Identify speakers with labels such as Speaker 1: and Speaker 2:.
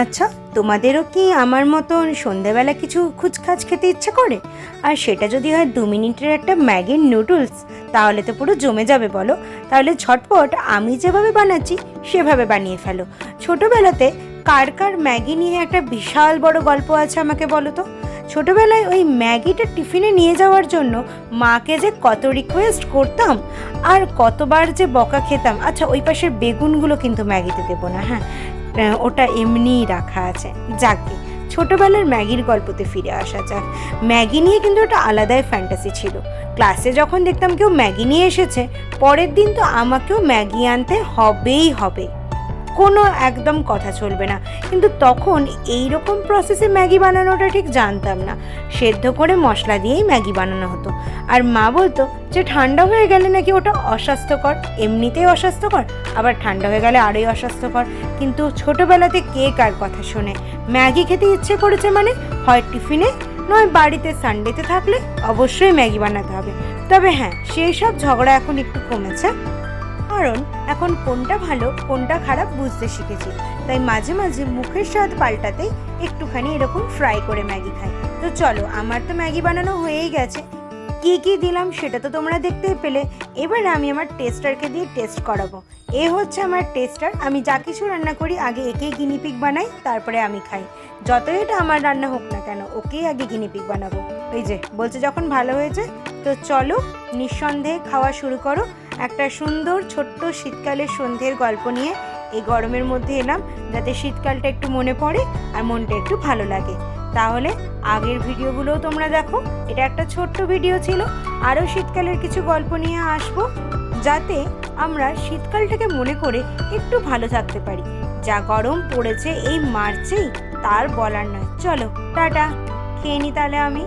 Speaker 1: আচ্ছা তোমাদেরও কি আমার মতন সন্ধেবেলা কিছু খুচখাচ খেতে ইচ্ছে করে? আর সেটা যদি হয় দু মিনিটের একটা ম্যাগির নুডলস, তাহলে তো পুরো জমে যাবে বলো। তাহলে ঝটপট আমি যেভাবে বানাচ্ছি, সেভাবে বানিয়ে ফেলো। ছোটোবেলাতে কার কার ম্যাগি নিয়ে একটা বিশাল বড় গল্প আছে আমাকে বলো তো? ছোটোবেলায় ওই ম্যাগিটা টিফিনে নিয়ে যাওয়ার জন্য মাকে যে কত রিকোয়েস্ট করতাম, আর কতবার যে বকা খেতাম। আচ্ছা ওই পাশের বেগুনগুলো কিন্তু ম্যাগিতে দেবো না হ্যাঁ? ওটা এমনিই রাখা আছে। যাকে ছোটোবেলার ম্যাগির গল্পতে ফিরে আসা যাক। ম্যাগি নিয়ে কিন্তু ওটা আলাদাই ফ্যান্টাসি ছিল। ক্লাসে যখন দেখতাম কেউ ম্যাগি নিয়ে এসেছে, পরের দিন তো আমাকেও ম্যাগি আনতে হবেই হবে। কোনো একদম কথা চলবে না। কিন্তু তখন এই রকম প্রসেসে ম্যাগি বানানোটা ঠিক জানতাম না। সেদ্ধ করে মশলা দিয়েই ম্যাগি বানানো হতো। আর মা বলতো যে, ঠান্ডা হয়ে গেলে নাকি ওটা অস্বাস্থ্যকর। এমনিতেই অস্বাস্থ্যকর, আবার ঠান্ডা হয়ে গেলে আরোই অস্বাস্থ্যকর। কিন্তু ছোটোবেলাতে কে কার কথা শোনে? ম্যাগি খেতে ইচ্ছে করেছে মানে? হয় টিফিনে? নয় বাড়িতে সানডেতে থাকলে অবশ্যই ম্যাগি বানাতে হবে। তবে হ্যাঁ সেই সব ঝগড়া এখন একটু কমেছে। কারণ এখন কোনটা ভালো, কোনটা খারাপ বুঝতে শিখেছি। তাই মাঝে মাঝে মুখের স্বাদ পাল্টাতে একটুখানি এরকম ফ্রাই করে ম্যাগি খাই। তো চলো, আমার তো ম্যাগি বানানো হয়েই গেছে। কি কি দিলাম সেটা তো তোমরা দেখতেই পেলে। এবারে আমি আমার টেস্টারকে দিয়ে টেস্ট করাবো। এ হচ্ছে আমার টেস্টার আমি যা কিছু রান্না করি, আগে একেই গিনিপিক বানাই, তারপরে আমি খাই। যতই এটা আমার রান্না হোক না কেন, ওকেই আগে গিনিপিক বানাবো। ওই যে, বলছে যখন ভালো হয়েছে, তো চলো নিঃসন্দেহে খাওয়া শুরু করো। একটা সুন্দর ছোট্ট শীতকালের সন্ধ্যের গল্প নিয়ে এই গরমের মধ্যে এলাম যাতে শীতকালটা একটু মনে পড়ে আর মনটা একটু ভালো লাগে। তাহলে আগের ভিডিওগুলোও তোমরা দেখো। এটা একটা ছোট্ট ভিডিও ছিল। আরও শীতকালের কিছু গল্প নিয়ে আসব, যাতে আমরা শীতকালটাকে মনে করে একটু ভালো থাকতে পারি। যা গরম পড়েছে এই মার্চেই, তার বলার নয়। চলো, টাটা। খেয়ে নি তাহলে আমি।